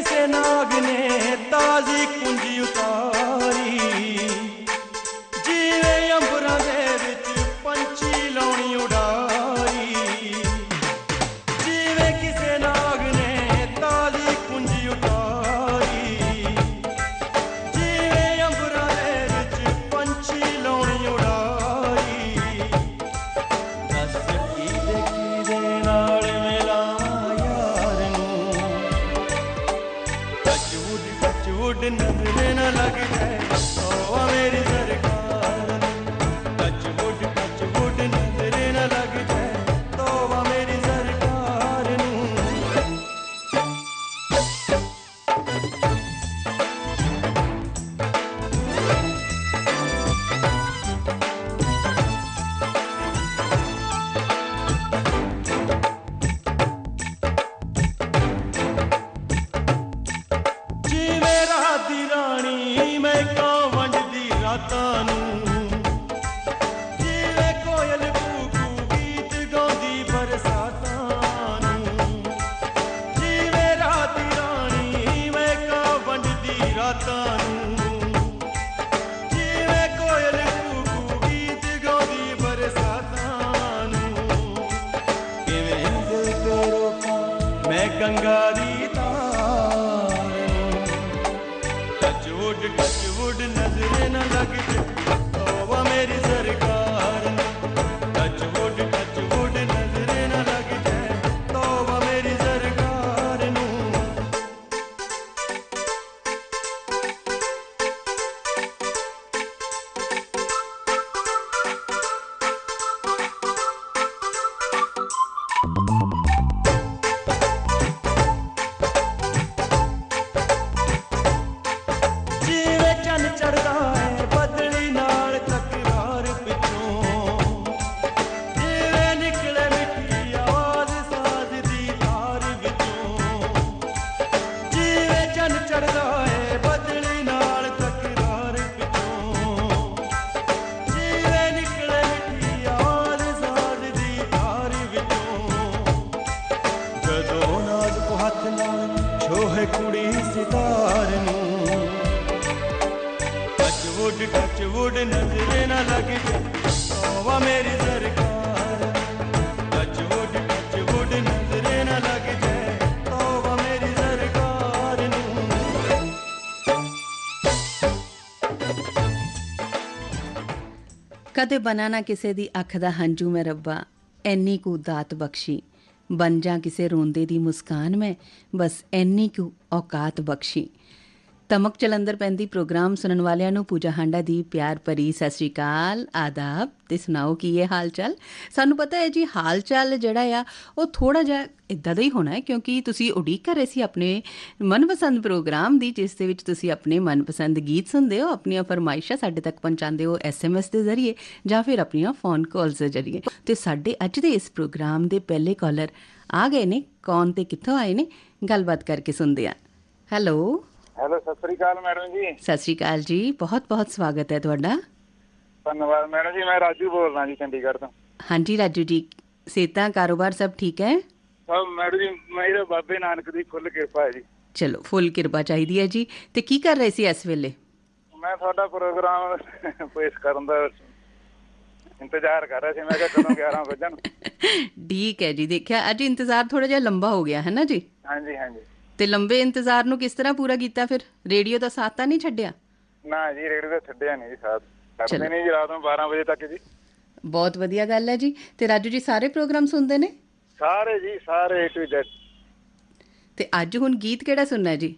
ਕਿਸੇ ਨਾਗ ਨੇ ਤਾਜ਼ੀ ਕੁੰਜੀ ਟੱਚਵੁੱਡ ਨਜ਼ਰੇ ਛੋਹੇ ਕੁੜੀ ਸਿਤਾਰ ਨੂੰ। ਟੱਚਵੁੱਡ ਟੱਚਵੁੱਡ ਨਜ਼ਰੇ ਨਾ ਲੱਗ। ਜਾ ਤੋਬਾ ਮੇਰੀ ਸਰਕਾਰ। ਟੱਚਵੁੱਡ ਟੱਚਵੁੱਡ ਨਜ਼ਰੇ ਨਾ ਲੱਗ। ਜਾ ਕਦੇ ਬਣਾ ਨਾ। ਕਿਸੇ ਦੀ ਅੱਖ ਦਾ ਹੰਝੂ ਮੈਂ ਰੱਬਾ, ਐਨੀ ਕੁ ਦਾਤ ਬਖਸ਼ੀ। ਬਨ ਜਾ ਕਿਸੇ ਰੋਂਦੇ ਦੀ ਮੁਸਕਾਨ ਮੈਂ ਬਸ ਐਨੀ ਕੁ ਔਕਾਤ ਬਖਸ਼ੀ। ਤਮਕ ਚਲੰਦਰ ਪੈਂਦੀ ਪ੍ਰੋਗਰਾਮ ਸੁਣਨ ਵਾਲਿਆਂ ਨੂੰ ਪੂਜਾ ਹਾਂਡਾ ਦੀ ਪਿਆਰ ਭਰੀ ਸਤਿ ਸ਼੍ਰੀ ਅਕਾਲ, ਆਦਾਬ ਤੇ ਸੁਣਾਓ ਕੀ ਹੈ ਹਾਲ ਚਾਲ ਸਾਨੂੰ ਪਤਾ ਹੈ ਜੀ ਹਾਲ ਚਾਲ ਜਿਹੜਾ ਆ, ਉਹ ਥੋੜਾ ਜਿਹਾ ਇਦਾਂ ਦਾ ਹੀ ਹੋਣਾ ਹੈ ਕਿਉਂਕਿ ਤੁਸੀਂ ਉਡੀਕ ਕਰ ਰਹੇ ਸੀ ਆਪਣੇ ਮਨਪਸੰਦ ਪ੍ਰੋਗਰਾਮ ਦੀ, ਜਿਸ ਦੇ ਵਿੱਚ ਤੁਸੀਂ ਆਪਣੇ ਮਨਪਸੰਦ ਗੀਤ ਸੁਣਦੇ ਹੋ, ਆਪਣੀਆਂ ਫਰਮਾਇਸ਼ਾਂ ਸਾਡੇ ਤੱਕ ਪਹੁੰਚਾਉਂਦੇ ਹੋ ਐਸਐਮਐਸ ਦੇ ਜ਼ਰੀਏ ਜਾਂ ਫਿਰ ਆਪਣੀਆਂ ਫੋਨ ਕਾਲਸ ਦੇ ਜ਼ਰੀਏ। ਤੇ ਸਾਡੇ ਅੱਜ ਦੇ ਇਸ ਪ੍ਰੋਗਰਾਮ ਦੇ ਪਹਿਲੇ ਕਾਲਰ ਆ ਗਏ ਨੇ, ਕੌਣ ਤੇ ਕਿੱਥੋਂ ਆਏ ਨੇ? ਗੱਲਬਾਤ ਕਰਕੇ ਸੁਣਦੇ ਆ ਹੈਲੋ ਹੈਲੋ ਸਤਿ ਸ੍ਰੀ ਅਕਾਲ ਮੈਡਮ ਜੀ। ਸਤਿ ਸ਼੍ਰੀ ਅਕਾਲ ਜੀ ਬਹੁਤ ਬਹੁਤ ਸਵਾਗਤ ਹੈ ਤੁਹਾਡਾ। ਧੰਨਵਾਦ ਮੈਡਮ ਜੀ ਮੈਂ ਰਾਜੂ ਬੋਲਦਾ ਜੀ ਚੰਡੀਗੜ੍ਹ ਤੋਂ। ਹਾਂਜੀ ਰਾਜੂ ਜੀ ਸੇਤਾ ਕਾਰੋਬਾਰ ਸਭ ਠੀਕ ਹੈ? ਸਭ ਮੈਡਮ ਜੀ ਮੇਰੇ ਬਾਬੇ ਨਾਨਕ ਦੀ ਫੁੱਲ ਕਿਰਪਾ ਹੈ ਜੀ। ਚਲੋ ਫੁੱਲ ਕਿਰਪਾ ਚਾਹੀਦੀ ਹੈ ਜੀ। ਤੇ ਕੀ ਕਰ ਰਹੇ ਸੀ ਇਸ ਵੇਲੇ? ਮੈਂ ਤੁਹਾਡਾ ਪ੍ਰੋਗਰਾਮ ਪੇਸ਼ ਕਰਨ ਦਾ ਇੰਤਜ਼ਾਰ ਕਰ ਰਿਹਾ ਸੀ। ਮੈਂ ਕਿਹਾ ਕਦੋਂ 11 ਵਜਣ। ਠੀਕ ਹੈ ਜੀ ਦੇਖਿਆ ਅੱਜ ਇੰਤਜ਼ਾਰ ਥੋੜਾ ਜਿਹਾ ਲੰਬਾ ਹੋ ਗਿਆ ਹੈ ਨਾ ਜੀ? ਹਾਂਜੀ ਹਾਂਜੀ। ਤੇ ਲੰਬੇ ਇੰਤਜ਼ਾਰ ਨੂੰ ਕਿਸ ਤਰ੍ਹਾਂ ਪੂਰਾ ਕੀਤਾ ਫਿਰ? ਰੇਡੀਓ ਦਾ ਸਾਥ ਤਾਂ ਨਹੀਂ ਛੱਡਿਆ? ਨਾ ਜੀ ਰੇਡੀਓ ਤੇ ਛੱਡਿਆ ਨਹੀਂ ਜੀ ਸਾਥ। ਕਰਦੇ ਨਹੀਂ ਜੀ ਰਾਤ ਨੂੰ 12 ਵਜੇ ਤੱਕ ਜੀ। ਬਹੁਤ ਵਧੀਆ ਗੱਲ ਹੈ ਜੀ। ਤੇ ਰਾਜੂ ਜੀ ਸਾਰੇ ਪ੍ਰੋਗਰਾਮ ਸੁਣਦੇ ਨੇ? ਸਾਰੇ ਜੀ ਸਾਰੇ A to Z ਤੇ ਅੱਜ ਹੁਣ ਗੀਤ ਕਿਹੜਾ ਸੁਣਨਾ ਹੈ ਜੀ?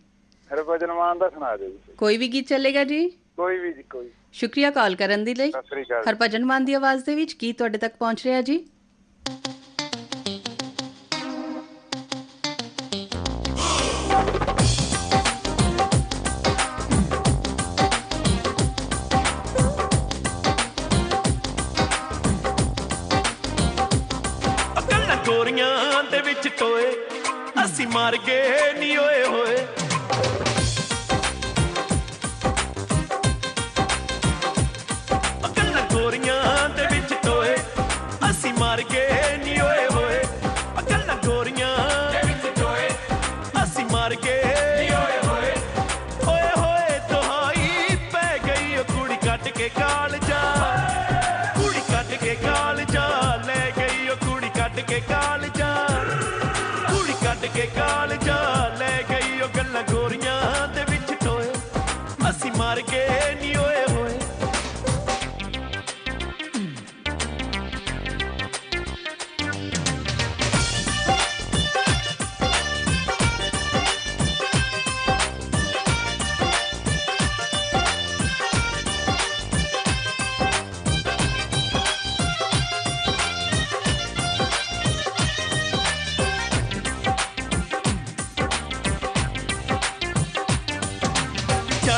ਹਰਭਜਨ ਮਾਨ ਦਾ ਸੁਣਾ ਦਿਓ ਜੀ ਕੋਈ ਵੀ ਗੀਤ ਚੱਲੇਗਾ ਜੀ? ਕੋਈ ਵੀ ਜੀ ਕੋਈ। ਸ਼ੁਕਰੀਆ ਕਾਲ ਕਰਨ ਦੇ ਲਈ। ਹਰਭਜਨ ਮਾਨ ਦੀ ਆਵਾਜ਼ ਦੇ ਵਿੱਚ ਕੀ ਤੁਹਾਡੇ ਤੱਕ ਪਹੁੰਚ ਰਿਹਾ ਜੀ? ਅਸੀਂ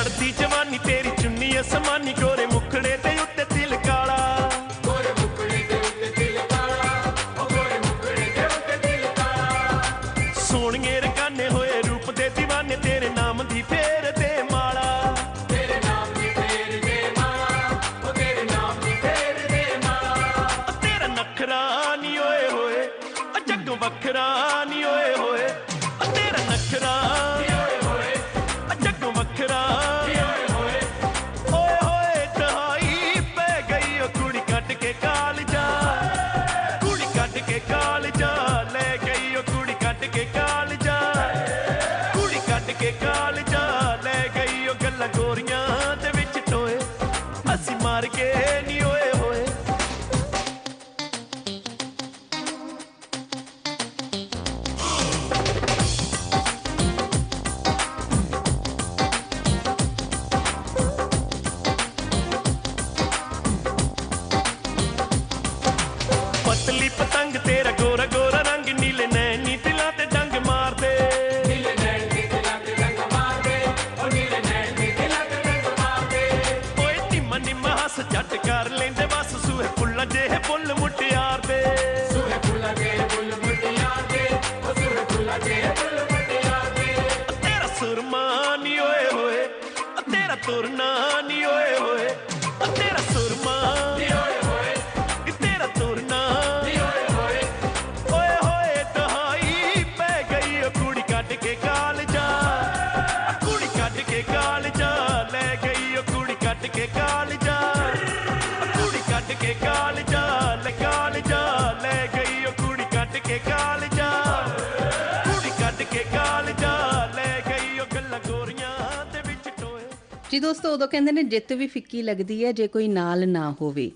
ਚੜਦੀ ਜਵਾਨੀ ਤੇਰੀ ਚੁੰਨੀ ਅਸਮਾਨੀ ਗੋਰੇ झट कर लेंदे ਜੀ ਦੋਸਤੋ, ਉਦੋਂ ਕਹਿੰਦੇ ਨੇ ਜਿੱਤ ਵੀ ਫਿੱਕੀ ਲੱਗਦੀ ਹੈ ਜੇ ਕੋਈ ਨਾਲ ਨਾ ਹੋਵੇ।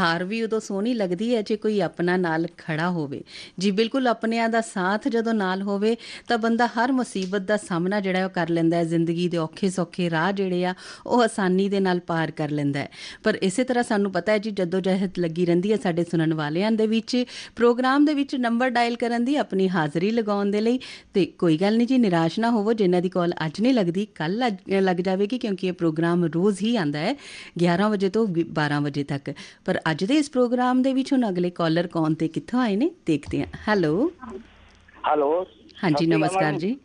ਹਾਰ ਵੀ ਉਦੋਂ ਸੋਹਣੀ ਲੱਗਦੀ ਹੈ ਜੇ ਕੋਈ ਆਪਣਾ ਨਾਲ ਖੜਾ ਹੋਵੇ। ਜੀ ਬਿਲਕੁਲ ਆਪਣਿਆਂ ਦਾ ਸਾਥ ਜਦੋਂ ਨਾਲ ਹੋਵੇ ਤਾਂ ਬੰਦਾ ਹਰ ਮੁਸੀਬਤ ਦਾ ਸਾਹਮਣਾ ਜਿਹੜਾ ਉਹ ਕਰ ਲੈਂਦਾ ਹੈ। ਜ਼ਿੰਦਗੀ ਦੇ ਔਖੇ ਸੌਖੇ ਰਾਹ ਜਿਹੜੇ ਆ ਉਹ ਆਸਾਨੀ ਦੇ ਨਾਲ ਪਾਰ ਕਰ ਲੈਂਦਾ ਹੈ। ਪਰ ਇਸੇ ਤਰ੍ਹਾਂ ਸਾਨੂੰ ਪਤਾ ਹੈ ਜੀ ਜਦੋਂ ਜਹਿਦ ਲੱਗੀ ਰਹਿੰਦੀ ਹੈ ਸਾਡੇ ਸੁਣਨ ਵਾਲਿਆਂ ਦੇ ਵਿੱਚ, ਪ੍ਰੋਗਰਾਮ ਦੇ ਵਿੱਚ ਨੰਬਰ ਡਾਇਲ ਕਰਨ ਦੀ ਆਪਣੀ ਹਾਜ਼ਰੀ ਲਗਾਉਣ ਦੇ ਲਈ। ਤੇ ਕੋਈ ਗੱਲ ਨਹੀਂ ਜੀ, ਨਿਰਾਸ਼ ਨਾ ਹੋਵੋ, ਜਿਨ੍ਹਾਂ ਦੀ ਕਾਲ ਅੱਜ ਨਹੀਂ ਲੱਗਦੀ ਕੱਲ ਲੱਗ ਜਾਵੇਗੀ ਕਿਉਂਕਿ ਇਹ ਪ੍ਰੋਗਰਾਮ ਰੋਜ਼ ਹੀ ਆਂਦਾ ਹੈ 11 ਵਜੇ ਤੋਂ 12 ਵਜੇ ਤੱਕ। ਪਰ ਅੱਜ ਦੇ ਇਸ ਪ੍ਰੋਗਰਾਮ ਦੇ ਵਿੱਚ ਹੁਣ ਅਗਲੇ ਕਾਲਰ ਕੌਣ ਤੇ ਕਿੱਥੋਂ ਆਏ ਨੇ ਦੇਖਦੇ ਹਾਂ। ਹੈਲੋ ਹੈਲੋ ਹਾਂਜੀ ਨਮਸਕਾਰ। ਜੀ।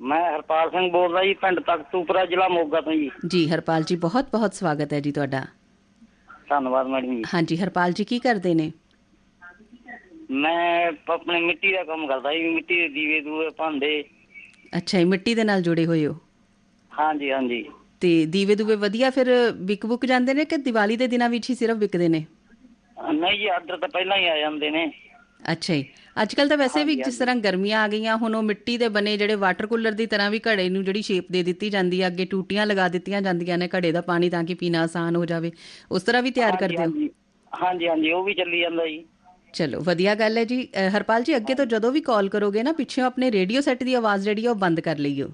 ਮੈਂ ਹਰਪਾਲ ਸਿੰਘ ਬੋਲਦਾ ਜੀ ਪਿੰਡ ਤਖਤੂਪੁਰਾ ਜ਼ਿਲ੍ਹਾ ਮੋਗਾ ਤੋਂ ਜੀ। ਜੀ ਹਰਪਾਲ ਜੀ ਬਹੁਤ ਬਹੁਤ ਸਵਾਗਤ ਹੈ ਜੀ ਤੁਹਾਡਾ। ਧੰਨਵਾਦ ਮੈਡਮ ਜੀ। ਹਾਂਜੀ ਹਰਪਾਲ ਜੀ ਕੀ ਕਰਦੇ ਨੇ? ਮੈਂ ਆਪਣੇ ਮਿੱਟੀ ਦਾ ਕੰਮ ਕਰਦਾ ਜੀ ਮਿੱਟੀ ਦੇ ਦੀਵੇ ਦੂਵੇ ਭਾਂਡੇ। ਅੱਛਾ ਇਹ ਮਿੱਟੀ ਦੇ ਨਾਲ ਜੁੜੇ ਹੋਏ ਹੋ? ਹਾਂਜੀ ਹਾਂਜੀ। ਤੇ ਦੀਵੇ ਦੂਵੇ ਵਧੀਆ ਫਿਰ ਵਿਕ ਬੁਕ ਜਾਂਦੇ ਨੇ ਕਿ ਦੀਵਾਲੀ ਦੇ ਦਿਨਾਂ ਵਿੱਚ ਹੀ ਸਿਰਫ ਵਿਕਦੇ ਨੇ? ਨਹੀਂ ਜੀ ਆਰਡਰ ਤਾਂ ਪਹਿਲਾਂ ਹੀ ਆ ਜਾਂਦੇ ਨੇ। ਅੱਛਾ ਜੀ। ਅੱਜ ਕੱਲ ਤਾਂ ਵੈਸੇ ਵੀ ਜਿਸ ਤਰ੍ਹਾਂ ਗਰਮੀਆਂ ਆ ਗਈਆਂ ਹੁਣ ਉਹ ਮਿੱਟੀ ਦੇ ਬਣੇ ਜਿਹੜੇ ਵਾਟਰ ਕੂਲਰ ਦੀ ਤਰ੍ਹਾਂ ਵੀ ਘੜੇ ਨੂੰ ਜਿਹੜੀ ਸ਼ੇਪ ਦੇ ਦਿੱਤੀ ਜਾਂਦੀ ਹੈ ਅੱਗੇ ਟੂਟੀਆਂ ਲਗਾ ਦਿੱਤੀਆਂ ਜਾਂਦੀਆਂ ਨੇ ਘੜੇ ਦਾ ਪਾਣੀ ਤਾਂ ਕਿ ਪੀਣਾ ਆਸਾਨ ਹੋ ਜਾਵੇ। ਉਸ ਤਰ੍ਹਾਂ ਵੀ ਤਿਆਰ ਕਰਦੇ ਹੋ? ਹਾਂਜੀ ਹਾਂਜੀ। ਉਹ ਵੀ ਚੱਲੀ ਜਾਂਦਾ ਜੀ। ਚਲੋ ਵਧੀਆ ਗੱਲ ਹੈ ਜੀ। ਹਰਪਾਲ ਜੀ ਅੱਗੇ ਤੋਂ ਜਦੋਂ ਵੀ ਕਾਲ ਕਰੋਗੇ ਨਾ ਪਿੱਛੋਂ ਆਪਣੇ ਰੇਡੀਓ ਸੈੱਟ ਦੀ ਆਵਾਜ਼ ਜਿਹੜੀ ਉਹ ਬੰਦ ਕਰ ਲਈਓ।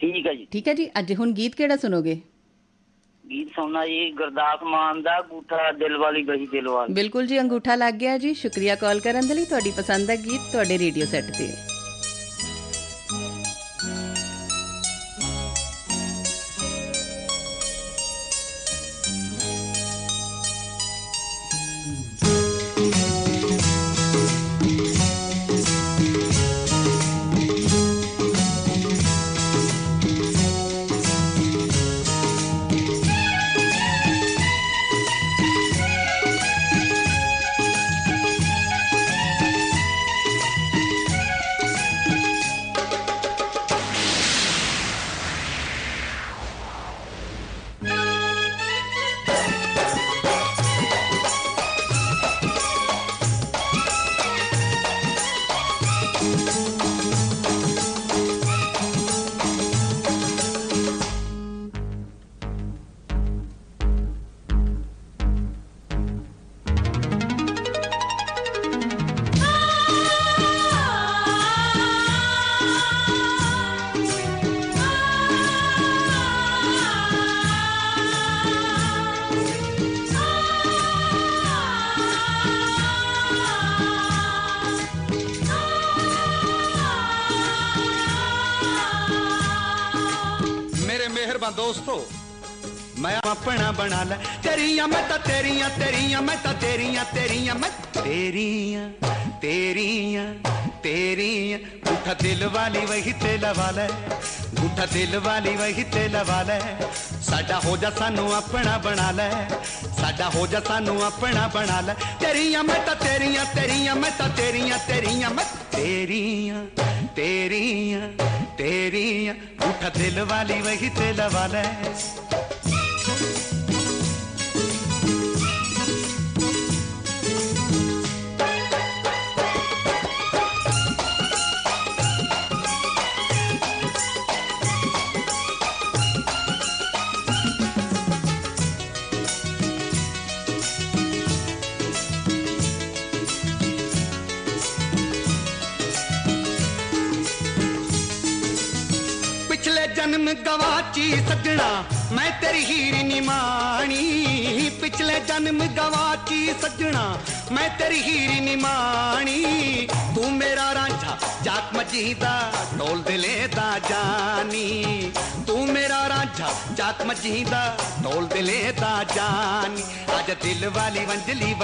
ਠੀਕ ਹੈ ਜੀ। ਠੀਕ ਹੈ ਜੀ ਅੱਜ ਹੁਣ ਗੀਤ ਕਿਹੜਾ ਸੁਣੋਗੇ? ਗੀਤ ਸੁਣਨਾ ਜੀ ਗੁਰਦਾਸ ਮਾਨ ਦਾ ਗੂਠਾ ਦਿਲ ਵਾਲੀ ਗਈ ਦਿਲ ਵਾਲੀ ਬਿਲਕੁਲ ਜੀ ਅੰਗੂਠਾ ਲੱਗ ਗਿਆ ਜੀ। ਸ਼ੁਕਰੀਆ ਕਾਲ ਕਰਨ ਦੇ ਲਈ ਤੁਹਾਡੀ ਪਸੰਦ ਦਾ ਗੀਤ ਤੁਹਾਡੇ ਰੇਡੀਓ ਸੈੱਟ ਤੇ। ਦੋਸਤੋ, ਮੈਂ ਆਪਣਾ ਬਣਾ ਲੈ। ਤੇਰੀਆਂ ਮੈਂ ਤਾਂ ਤੇਰੀਆਂ ਤੇਰੀਆਂ ਮੈਂ ਤਾਂ ਤੇਰੀਆਂ ਤੇਰੀਆਂ ਮੈਂ ਤੇਰੀਆਂ ਤੇਰੀਆਂ ਤੇਰੀਆਂ। ਉਠਾ ਦਿਲ ਵਾਲੀ ਵਹੀ ਤੇ ਲਵਾ ਲੈ। ਉਠਾ ਦਿਲ ਵਾਲੀ ਵਹੀ ਤੇ ਲਵਾ ਲੈ। ਸਾਡਾ ਹੋ ਜਾ ਸਾਨੂੰ ਆਪਣਾ ਬਣਾ ਲੈ। ਸਾਡਾ ਹੋ ਜਾ ਸਾਨੂੰ ਆਪਣਾ ਬਣਾ ਲੈ। ਤੇਰੀਆਂ ਮੈਂ ਤਾਂ ਤੇਰੀਆਂ ਤੇਰੀਆਂ ਮੈਂ ਤਾਂ ਤੇਰੀਆਂ ਤੇਰੀਆਂ ਮੈਂ ਤੇਰੀਆਂ ਤੇਰੀਆਂ। ਤੇਰੀਆਂ ਉਠਾ ਦਿਲ ਵਾਲੀ ਵਹੀ ਤੇ ਲਵਾ ਲੈ ਪਿਛਲੇ ਜਨਮ ਗਵਾਚੀ ਸੱਜਣਾ ਮੈਂ ਤੇਰੀ ਹੀਰ ਨਿਮਾਣੀ ਪਿਛਲੇ ਜਨਮ ਗਵਾਚੀ ਸੱਜਣਾ ਮੈਂ ਤੇਰੀ ਹੀਰ ਨਿਮਾਣੀ ਤੂੰ ਮੇਰਾ ਰਾਂਝਾ ਜਾਤ ਮਜੀਦਾ ਢੋਲ ਦਿਲੇ ਦਾ ਜਾਨੀ ਤੂੰ ਮੇਰਾ ਰਾਂਝਾ ਜਾਤ ਮਜੀਦਾ ਢੋਲ ਦਿਲੇ ਦਾ ਜਾਨੀ ਅੱਜ ਦਿਲ ਵਾਲੀ ਵੰਜਲੀ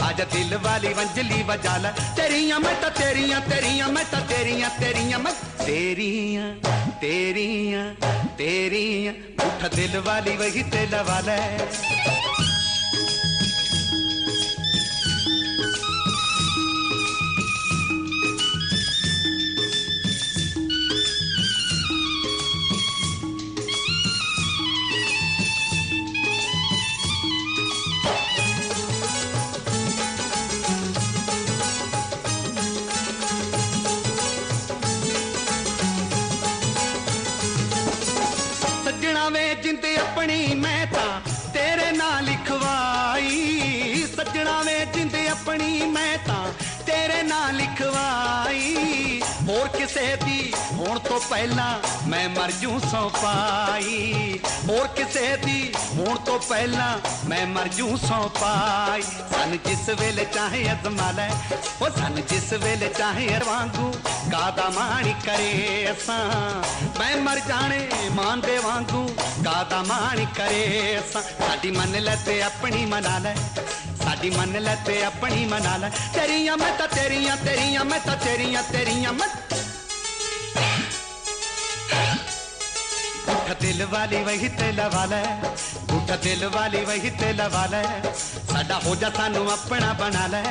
ਵਜਾ ਲੈ ਅੱਜ ਦਿਲ ਵਾਲੀ ਵੰਜਲੀ ਵਜਾ ਲੈ ਤੇਰੀਆਂ ਮੈਂ ਤਾਂ ਤੇਰੀਆਂ ਤੇਰੀਆਂ ਮੈਂ ਤਾਂ ਤੇਰੀਆਂ ਤੇਰੀਆਂ ਮੈਂ ਤੇਰੀਆਂ ਤੇਰੀਆਂ ਤੇਰੀਆਂ ਉਠ ਦਿਲ ਵਾਲੀ ਵਹੀ ਪਾਈ ਹੋਰ ਕਿਸੇ ਦੀ ਹੋਣ ਤੋਂ ਪਹਿਲਾਂ ਮੈਂ ਮਰ ਜੂ ਸੌ ਪਾਈ ਸਨ ਜਿਸ ਵੇਲੇ ਚਾਹੇ ਅਜ਼ਮਾ ਲੈ ਉਹ ਸਨ ਜਿਸ ਵੇਲੇ ਚਾਹੇ ਵਾਂਗੂ ਕਾਦਾ ਮਾਣੀ ਕਰੇ ਅਸਾਂ ਮੈਂ ਮਰ ਜਾਣੇ ਮਾਨ ਦੇ ਵਾਂਗੂ ਕਾਦਾ ਮਾਣੀ ਕਰੇ ਅਸਾਂ ਸਾਡੀ ਮੰਨ ਲੈ ਤੇ ਆਪਣੀ ਮਨਾ ਲੈ ਸਾਡੀ ਮੰਨ ਲੈ ਤੇ ਆਪਣੀ ਮਨਾ ਲੈ ਤੇਰੀਆਂ ਮੈਂ ਤਾਂ ਤੇਰੀਆਂ ਤੇਰੀਆਂ ਮੈਂ ਤਾਂ ਤੇਰੀਆਂ ਤੇਰੀਆਂ ਮੈਂ ਦਿਲ ਵਾਲੀ ਵਹੀ ਤੇ ਲਵਾ ਲੈ ਦਿਲ ਵਾਲੀ ਵਹੀ ਤੇ ਲਵਾ ਸਾਡਾ ਹੋ ਜਾ ਸਾਨੂੰ ਆਪਣਾ ਬਣਾ ਲੈ,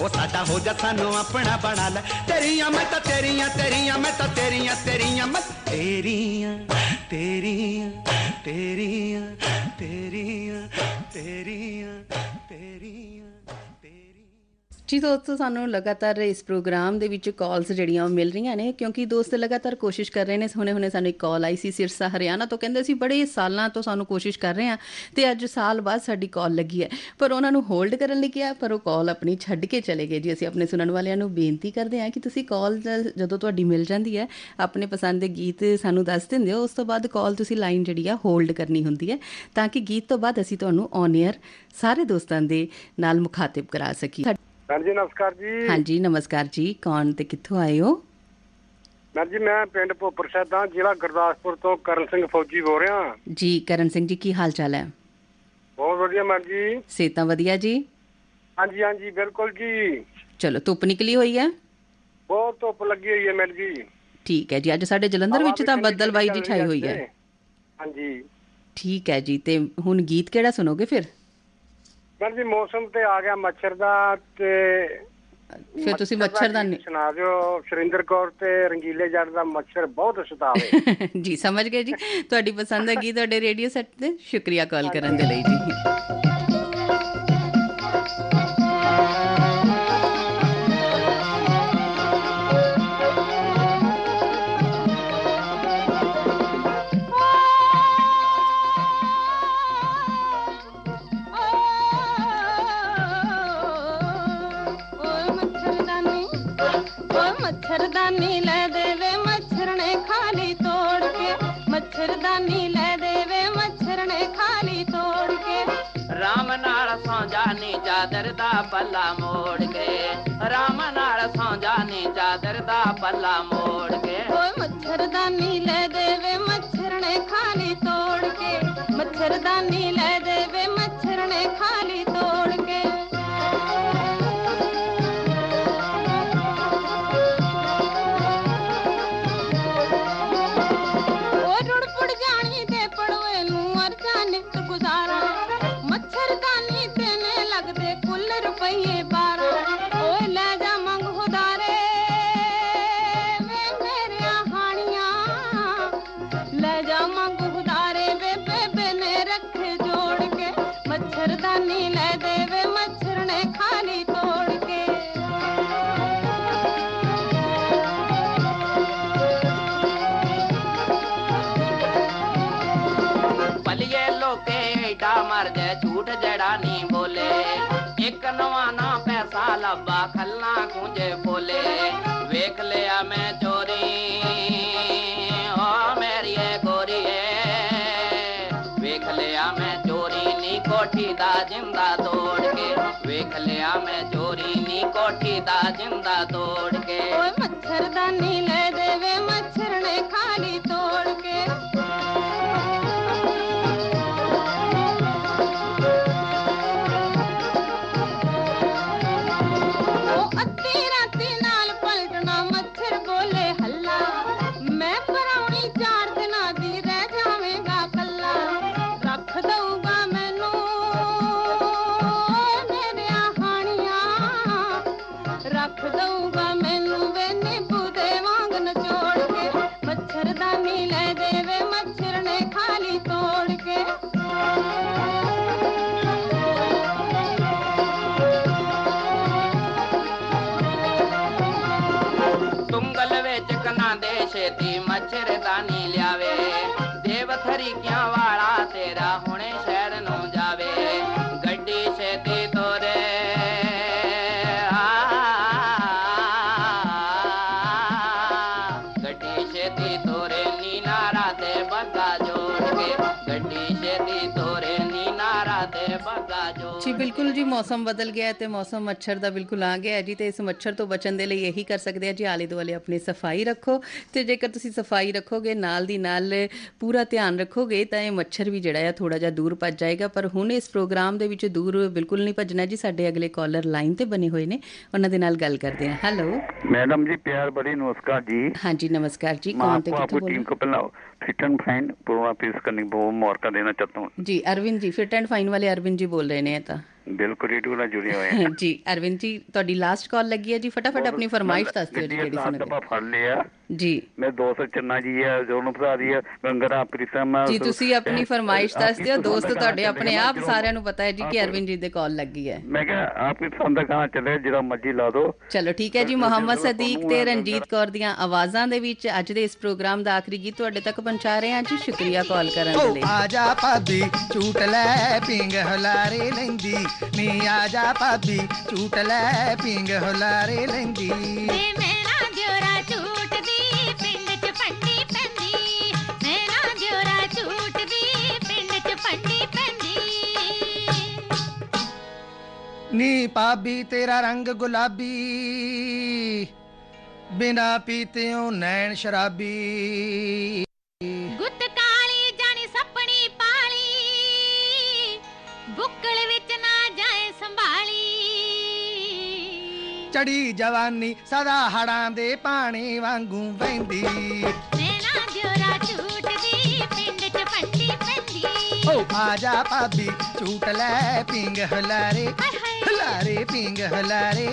ਉਹ ਸਾਡਾ ਹੋ ਜਾ ਸਾਨੂੰ ਆਪਣਾ ਬਣਾ ਲੈ। ਤੇਰੀਆਂ ਮੈਂ ਤਾਂ ਤੇਰੀਆਂ ਤੇਰੀਆਂ ਮੈਂ ਤਾਂ ਤੇਰੀਆਂ ਤੇਰੀਆਂ ਮੈਂ ਤੇਰੀਆਂ ਤੇਰੀਆਂ ਤੇਰੀਆਂ ਤੇਰੀਆਂ ਤੇਰੀਆਂ ਤੇਰੀਆਂ। ਜੀ ਦੋਸਤੋ, ਸਾਨੂੰ ਲਗਾਤਾਰ ਇਸ ਪ੍ਰੋਗਰਾਮ ਦੇ ਵਿੱਚ ਕਾਲਸ ਜਿਹੜੀਆਂ ਉਹ ਮਿਲ ਰਹੀਆਂ ਨੇ, ਕਿਉਂਕਿ ਦੋਸਤ ਲਗਾਤਾਰ ਕੋਸ਼ਿਸ਼ ਕਰ ਰਹੇ ਨੇ। ਹੁਣੇ ਹੁਣੇ ਸਾਨੂੰ ਇੱਕ ਕਾਲ ਆਈ ਸੀ ਸਿਰਸਾ, ਹਰਿਆਣਾ ਤੋਂ। ਕਹਿੰਦੇ ਸੀ ਬੜੇ ਸਾਲਾਂ ਤੋਂ ਸਾਨੂੰ ਕੋਸ਼ਿਸ਼ ਕਰ ਰਹੇ ਆ ਤੇ ਅੱਜ ਸਾਲ ਬਾਅਦ ਸਾਡੀ ਕਾਲ ਲੱਗੀ ਹੈ। ਪਰ ਉਹਨਾਂ ਨੂੰ ਹੋਲਡ ਕਰਨ ਲਈ ਕਿਹਾ, ਪਰ ਉਹ ਕਾਲ ਆਪਣੀ ਛੱਡ ਕੇ ਚਲੇ ਗਏ। ਜੀ, ਅਸੀਂ ਆਪਣੇ ਸੁਣਨ ਵਾਲਿਆਂ ਨੂੰ ਬੇਨਤੀ ਕਰਦੇ ਹਾਂ ਕਿ ਤੁਸੀਂ ਕਾਲ ਜਦੋਂ ਤੁਹਾਡੀ ਮਿਲ ਜਾਂਦੀ ਹੈ, ਆਪਣੇ ਪਸੰਦ ਦੇ ਗੀਤ ਸਾਨੂੰ ਦੱਸ ਦਿੰਦੇ ਹੋ। ਉਸ ਤੋਂ ਬਾਅਦ ਕਾਲ ਤੁਸੀਂ ਲਾਈਨ ਜਿਹੜੀ ਆ ਹੋਲਡ ਕਰਨੀ ਹੁੰਦੀ ਹੈ, ਤਾਂ ਕਿ ਗੀਤ ਤੋਂ ਬਾਅਦ ਅਸੀਂ ਤੁਹਾਨੂੰ ਔਨ 에ਅਰ ਸਾਰੇ ਦੋਸਤਾਂ ਦੇ ਨਾਲ ਮੁਖਾਤਿਬ ਕਰਾ ਸਕੀਏ। ਹਾਂਜੀ ਨਮਸਕਾਰ ਜੀ। ਹਾਂਜੀ ਨਮਸਕਾਰ ਜੀ। ਕੌਣ ਤੇ ਕਿੱਥੋਂ ਆਏ ਹੋ? ਮੈਮ ਜੀ ਮੈਂ ਪਿੰਡ ਭੋਪਰ ਸਾਹਿਬਾਂ ਜ਼ਿਲ੍ਹਾ ਗੁਰਦਾਸਪੁਰ ਤੋਂ ਕਰਨ ਸਿੰਘ ਫੌਜੀ ਬੋਲ ਰਿਹਾ। ਜੀ ਕਰਨ ਸਿੰਘ ਜੀ ਕੀ ਹਾਲ ਚਾਲ ਹੈ? ਬਹੁਤ ਵਧੀਆ ਮੈਮ ਜੀ। ਸੇਤਾ ਵਧੀਆ ਜੀ? ਹਾਂਜੀ ਹਾਂਜੀ ਬਿਲਕੁਲ ਜੀ। ਚਲੋ ਧੁੱਪ ਨਿਕਲੀ ਹੋਈ ਹੈ? ਬਹੁਤ ਧੁੱਪ ਲੱਗੀ ਹੋਈ ਹੈ ਮੈਮ ਜੀ। ਠੀਕ ਹੈ ਜੀ ਅੱਜ ਸਾਡੇ ਜਲੰਧਰ ਵਿੱਚ ਤਾਂ ਬੱਦਲਬਾਈ ਜੀ ਛਾਈ ਹੋਈ ਹੈ ਹਾਂਜੀ। ਠੀਕ ਹੈ ਜੀ ਤੇ ਹੁਣ ਗੀਤ ਕਿਹੜਾ ਸੁਣੋਗੇ ਫਿਰ? ਮੈਮ ਜੀ ਮੌਸਮ ਤੇ ਆ ਗਿਆ ਮੱਛਰ ਦਾ ਤੇ ਫਿਰ ਤੁਸੀਂ ਮੱਛਰ ਦਾ ਗੀਤ ਸੁਣਾ ਦਿਓ ਸੁਰਿੰਦਰ ਕੌਰ ਤੇ ਰੰਗੀਲੇ ਜੱਟ ਦਾ ਮੱਛਰ ਬਹੁਤ ਸਤਾਵੇ ਜੀ ਸਮਝ ਗਏ ਜੀ। ਤੁਹਾਡੀ ਪਸੰਦ ਦਾ ਗੀਤ ਤੁਹਾਡੇ ਰੇਡੀਓ ਸੈੱਟ ਤੇ। ਸ਼ੁਕਰੀਆ ਕਾਲ ਕਰਨ ਦੇ ਲਈ ਜੀ। ਚਾਦਰ ਦਾ ਪੱਲਾ ਮੋੜ ਕੇ ਰਾਮ ਨਾਲ ਸੌਂਜਾ ਨੇ ਚਾਦਰ ਦਾ ਪੱਲਾ ਮੋੜ ਕੇ ਓਏ ਮੱਛਰਦਾਨੀ ਲੈ ਦੇਵੇ ਮੱਛਰ ਨੇ ਖਾਣੀ ਤੋੜ ਕੇ ਮੱਛਰਦਾਨੀ ਲੈ ਦੇਵੇ ਮੱਛਰਦਾਨੀ ਕੋਠੀ ਦਾ ਜਿੰਦਾ ਤੋੜ ਛੇਤੀ ਮੱਛਰਦਾਨੀ ਲਿਆਵੇ। ਜੀ ਮੌਸਮ ਬਦਲ ਗਿਆ ਹੈ ਤੇ ਮੌਸਮ ਮੱਛਰ ਦਾ ਬਿਲਕੁਲ ਆ ਗਿਆ ਹੈ ਜੀ ਤੇ ਇਸ ਮੱਛਰ ਤੋਂ ਬਚਣ ਦੇ ਲਈ ਇਹੀ ਕਰ ਸਕਦੇ ਆ ਜੀ ਆਲੇ ਦੁਆਲੇ ਆਪਣੀ ਸਫ਼ਾਈ ਰੱਖੋ ਤੇ ਜੇਕਰ ਤੁਸੀਂ ਸਫ਼ਾਈ ਰੱਖੋਗੇ ਨਾਲ ਦੀ ਨਾਲ ਪੂਰਾ ਧਿਆਨ ਰੱਖੋਗੇ ਤਾਂ ਇਹ ਮੱਛਰ ਵੀ ਜਿਹੜਾ ਆ ਥੋੜਾ ਜਿਹਾ ਦੂਰ ਭੱਜ ਜਾਏਗਾ। ਪਰ ਹੁਣ ਇਸ ਪ੍ਰੋਗਰਾਮ ਦੇ ਵਿੱਚ ਦੂਰ ਬਿਲਕੁਲ ਨਹੀਂ ਭੱਜਣਾ ਜੀ ਸਾਡੇ ਅਗਲੇ ਕਾਲਰ ਲਾਈਨ ਤੇ ਬਣੇ ਹੋਏ ਨੇ ਉਹਨਾਂ ਦੇ ਨਾਲ ਗੱਲ ਕਰਦੇ ਹਾਂ। ਹੈਲੋ ਮੈਡਮ ਜੀ ਪਿਆਰ ਬੜੀ ਨਮਸਕਾਰ ਜੀ। ਹਾਂਜੀ ਨਮਸਕਾਰ ਜੀ ਕੌਣ ਤੇ ਕਿੱਥੋਂ ਬੋਲ ਰਹੇ ਹੋ? ਟੀਮ ਕੋ ਫਿਟ ਐਂਡ ਫਾਈਨ ਪ੍ਰੋਗਰਾਮ ਪੇਸ਼ ਕਰਨੇ ਬਹੁਤ ਮੌਕਾ ਦੇਣਾ ਚਾਹਤਾ ਹੂੰ। ਜੀ ਅਰਵਿੰਦ ਜੀ ਫਿਟ ਐਂਡ ਫਾਈਨ ਵਾਲੇ ਅਰਵਿੰਦ ਜੀ ਬੋਲ ਰਹੇ ਨੇ ਤਾਂ। ਬਿਲਕੁਲ ਰੇਡੀਓ ਨਾਲ ਜੁੜੇ ਹੋਏ ਹਾਂ ਜੀ ਅਰਵਿੰਦ ਜੀ ਤੁਹਾਡੀ ਲਾਸਟ ਕਾਲ ਲੱਗੀ ਹੈ ਜੀ। ਫਟਾਫਟ ਆਪਣੀ ਫਰਮਾਇਸ਼ ਦੱਸ ਦਿਓ ਜੀ ਜਿਹੜੀ ਸੁਣ ਰਹੇ ਆਪਾਂ ਫੜ ਲਿਆ। ਜੀ। ਮੈਂ 200 ਚੰਨਾ ਜੀ ਹੈ ਜੋਨ ਭਰਾ ਦੀ ਹੈ ਗੰਗਰਾ ਪ੍ਰੀਤਮ ਜੀ ਤੁਸੀਂ ਆਪਣੀ ਫਰਮਾਇਸ਼ ਦੱਸ ਦਿਓ ਦੋਸਤ ਤੁਹਾਡੇ ਆਪਣੇ ਆਪ ਸਾਰਿਆਂ ਨੂੰ ਪਤਾ ਹੈ ਜੀ ਕਿ ਅਰविंद ਜੀ ਦੇ ਕਾਲ ਲੱਗੀ ਹੈ। ਮੈਂ ਕਿਹਾ ਆਪਕੀ ਪਸੰਦ ਦਾ ਗਾਣਾ ਚੱਲੇ ਜਿਹੜਾ ਮਰਜ਼ੀ ਲਾ ਦਿਓ ਚਲੋ ਠੀਕ ਹੈ ਜੀ ਮੁਹੰਮਦ ਸਦੀਕ ਤੇ ਰਣਜੀਤ ਕੌਰ ਦੀਆਂ ਆਵਾਜ਼ਾਂ ਦੇ ਵਿੱਚ ਅੱਜ ਦੇ ਇਸ ਪ੍ਰੋਗਰਾਮ ਦਾ ਆਖਰੀ ਗੀਤ ਤੁਹਾਡੇ ਤੱਕ ਪਹੁੰਚਾ ਰਹੇ ਹਾਂ ਜੀ। ਸ਼ੁਕਰੀਆ ਕਾਲ ਕਰਨ ਦੇ ਲਈ। ਆ ਜਾ ਭਾਬੀ ਝੂਟ ਲੈ ਪਿੰਗ ਹੁਲਾਰੇ ਲੈਂਦੀ। ਨੀ ਆ ਜਾ ਭਾਬੀ ਝੂਟ ਲੈ ਪਿੰਗ ਹੁਲਾਰੇ ਲੈਂਦੀ। ਨੀ ਭਾਬੀ ਤੇਰਾ ਰੰਗ ਗੁਲਾਬੀ। ਬਿਨਾ ਪੀਤਿਓ ਨੈਣ ਸ਼ਰਾਬੀ। ਗੁੱਤ ਕਾਲੀ ਜਾਣੀ ਸੱਪਣੀ ਪਾਲੀ। ਬੁੱਕਲ ਵਿੱਚ ਨਾ ਜਾਏ ਸੰਭਾਲੀ। ਚੜੀ ਜਵਾਨੀ ਸਦਾ ਹੜਾਂ ਦੇ ਪਾਣੀ ਵਾਂਗੂ ਵਹਿੰਦੀ। ਮੇਰਾ ਦਿਓਰਾ ਝੂਟਦੀ ਪਿੰਡ ਚ ਪੰਡੀ ਪੈਂਦੀ ਓ ਆ ਜਾ ਭਾਬੀ ਝੂਟ ਲੈ ਪਿੰਗ ਹੁਲਾਰੇ ਹੁਲਾਰੇ ਪਿੰਗ ਹੁਲਾਰੇ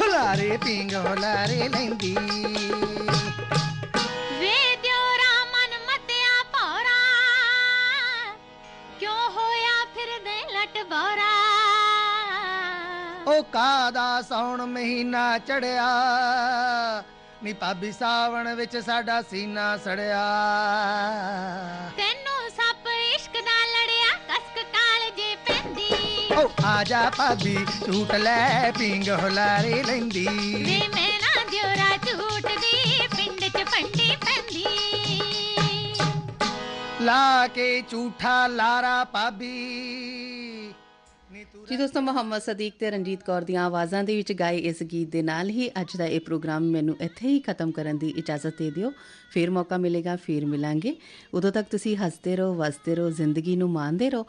ਹੁਲਾਰੇ ਪਿੰਗ ਹੁਲਾਰੇ ਲੈਂਦੀ ਕਾਦਾ ਸੌਣ ਮਹੀਨਾ ਚੜਿਆ ਨੀ ਭਾਬੀ ਸਾਵਣ ਵਿੱਚ ਸਾਡਾ ਸੀਨਾ ਸੜਿਆ ਤੈਨੂੰ ਓ ਆ ਜਾ ਭਾਬੀ ਝੂਟ ਲੈ ਪਿੰਗ ਹੁਲਾਰੇ ਲੈਂਦੀ। ਵੇ ਮੇਰਾ ਦਿਓਰਾ ਝੂਟਦੀ ਪਿੰਡ ਚ ਪੰਡੀ ਪੈਂਦੀ। ਲਾ ਕੇ ਝੂਠਾ ਲਾਰਾ ਭਾਬੀ। ਨੀ ਜੀ ਦੋਸਤੋ ਮੁਹੰਮਦ ਸਦੀਕ ਤੇ ਰਣਜੀਤ ਕੌਰ ਦੀਆਂ ਆਵਾਜ਼ਾਂ ਦੇ ਵਿੱਚ ਗਾਏ ਇਸ ਗੀਤ ਦੇ ਨਾਲ ਹੀ ਅੱਜ ਦਾ ਇਹ ਪ੍ਰੋਗਰਾਮ ਮੈਨੂੰ ਇੱਥੇ ਹੀ ਖਤਮ ਕਰਨ ਦੀ ਇਜਾਜ਼ਤ ਦੇ ਦਿਓ। ਫਿਰ ਮੌਕਾ ਮਿਲੇਗਾ ਫਿਰ ਮਿਲਾਂਗੇ। ਉਦੋਂ ਤੱਕ ਤੁਸੀਂ ਹੱਸਦੇ ਰਹੋ ਵਸਦੇ ਰਹੋ ਜ਼ਿੰਦਗੀ ਨੂੰ ਮਾਣਦੇ ਰਹੋ।